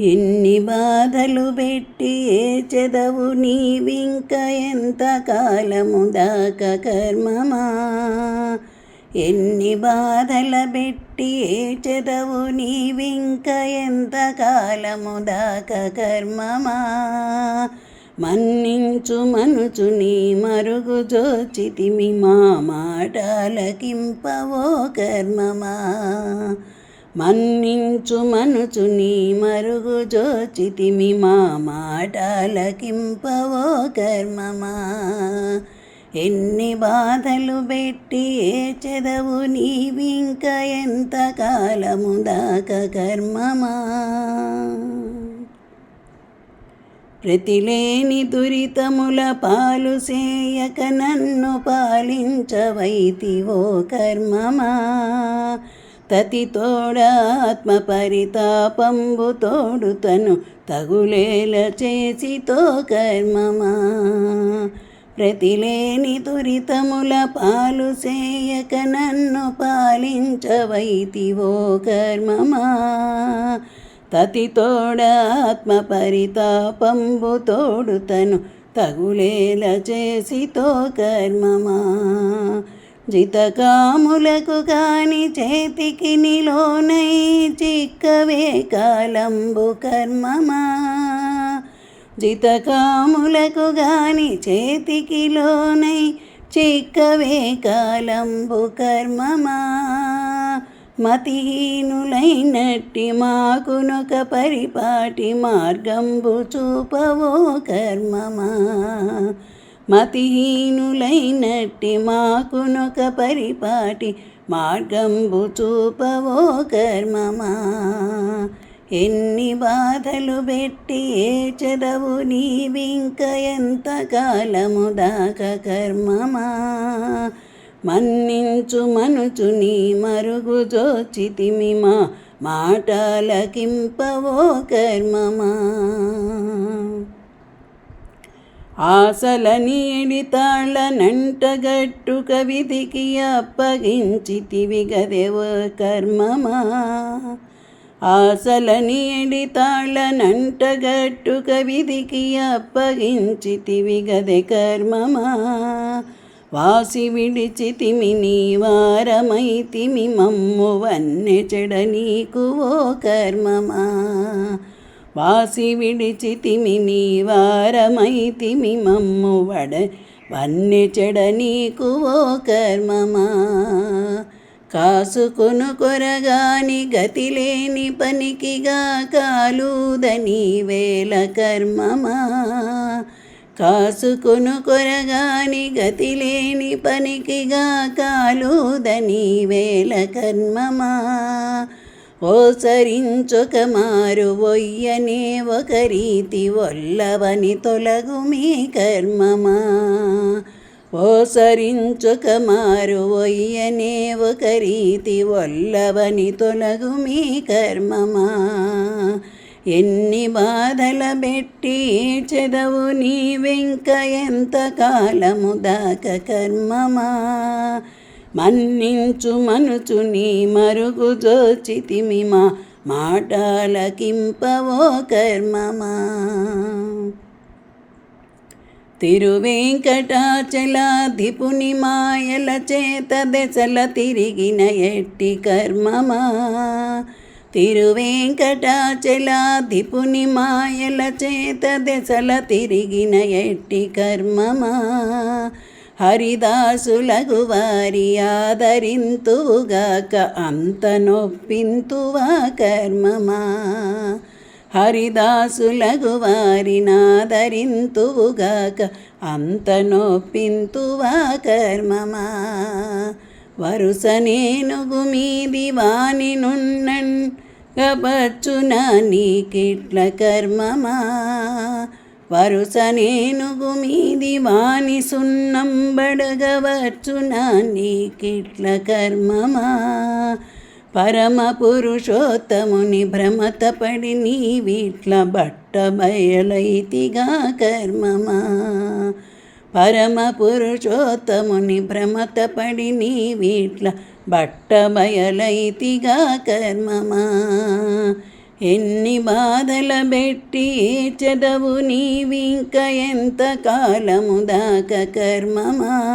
ఎన్ని బాధలు పెట్టి ఏ చెదవు నీవింక ఎంత కాలము దాకా కర్మమా? ఎన్ని బాధల పెట్టి ఏ చెదవు నీవింక ఎంత కాలము దాకా కర్మమా? మన్నించు మనుచు నీ మరుగు జోచితిమి మా మాటలకింపవో కర్మమా? మన్నించు మనుచు నీ మరుగు జోచితిమి మా మాటలకింపవో కర్మమా. ఎన్ని బాధలు పెట్టి ఏ చెదవు నీవింక ఎంత కాలము దాక కర్మమా. ప్రతిలేని దురితముల పాలు సేయక నన్ను పాలించవైతివో కర్మమా. తతి ఆత్మ పరితాపంబు తోడుతను తగులేల చేసితో కర్మమా. ప్రతిలేని దురితముల పాలు చేయక నన్ను పాలించవైతివో కర్మమా. తతితోడ ఆత్మ పరితాపంబు తోడుతను తగులేల చేసితో కర్మమా. జితకాములకు కాని చేతికి నిలోనై చిక్కవే కాలంబు కర్మమా? జితకాములకు గాని చేతికి లోనై చిక్కవే కాలంబు కర్మమా? మతిహీనులైనట్టి మాకునొక పరిపాటి మార్గంబు చూపవో కర్మమా? మతిహీనులైనట్టి మాకునొక పరిపాటి మార్గంబు చూపవో కర్మమా. ఎన్ని బాధలు పెట్టి ఏ చదవు నీవింక ఎంత కాలము దాక కర్మమా. మన్నించు మనుచు నీ మరుగు జోచితిమి మా మాటలకింపవో కర్మమా. ఆశలని ఎడితాళ్ళ నంటగట్టు కవిధికి అప్పగించితివి గదెవ కర్మమా? ఆశలని ఎడితాళ్ళ నంటగట్టు కవిధికి అప్పగించితివి గదె కర్మమా? వాసి విడిచితిమి నీ వారమైతిమి మమ్ము వన్నె చెడ నీకు ఓ కర్మమా? వాసి విడిచితిమి నీ వారమైతిమి మమ్ము వడ. వన్నె చెడ నీకు ఓ కర్మమా? కాసుకును కొరగాని గతి లేని పనికిగా కాలుదని వేల కర్మమా? కాసుకును కొరగాని గతి లేని పనికిగా కాలుదని వేల కర్మమా? ఓసరించుక మారు ఒయ్యనే ఒక రీతి ఒల్లవని తొలగు మీ కర్మమా? ఓసరించుక మారు ఒయ్యనే ఒక రీతి ఒల్లవని తొలగు మీ కర్మమా? ఎన్ని బాధల పెట్టి చెదవు నీ వెంక ఎంత కాలము దాకా కర్మమా? మన్నించు మనుచు నీ మరుగు జోచితిమిమా మాటలకింపవో కర్మమా. తిరువేంకటాచలాధిపుని మాయల చేత దశల తిరిగిన ఎట్టి కర్మమా. తిరువేంకటాచలాధిపుని మాయల చేత దశల తిరిగిన ఎట్టి కర్మమా. హరిదాసులగు వారి ఆదరింతువుగాక అంత నొప్పింతువా కర్మమా? హరిదాసులగు వారినాదరింతువుగాక అంత నొప్పింతువా కర్మమా? వరుస నేనుగు మీది వాని నున్నన్ గబచ్చున నీకిట్ల కర్మమా? వరుస నేనుగు మీది వాని సున్నం బడగవచ్చున నీకిట్ల కర్మమా? పరమ పురుషోత్తముని భ్రమతపడి నీవిట్ల బట్ట బయలైతిగా కర్మమా? పరమ పురుషోత్తముని భ్రమతపడి నీవిట్ల బట్ట బయలైతిగా కర్మమా? ఎన్ని బాధల పెట్టి చదవు నీవింక ఎంత కాలము దాక కర్మమా?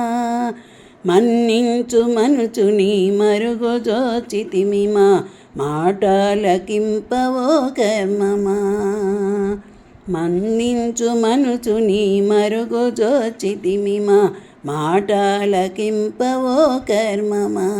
మన్నించు మనుచుని మరుగు జోచితిమిమా మాటలకింపవో కర్మమా? మన్నించు మనుచుని మరుగు జోచితిమిమా మాటలకింపవో కర్మమా?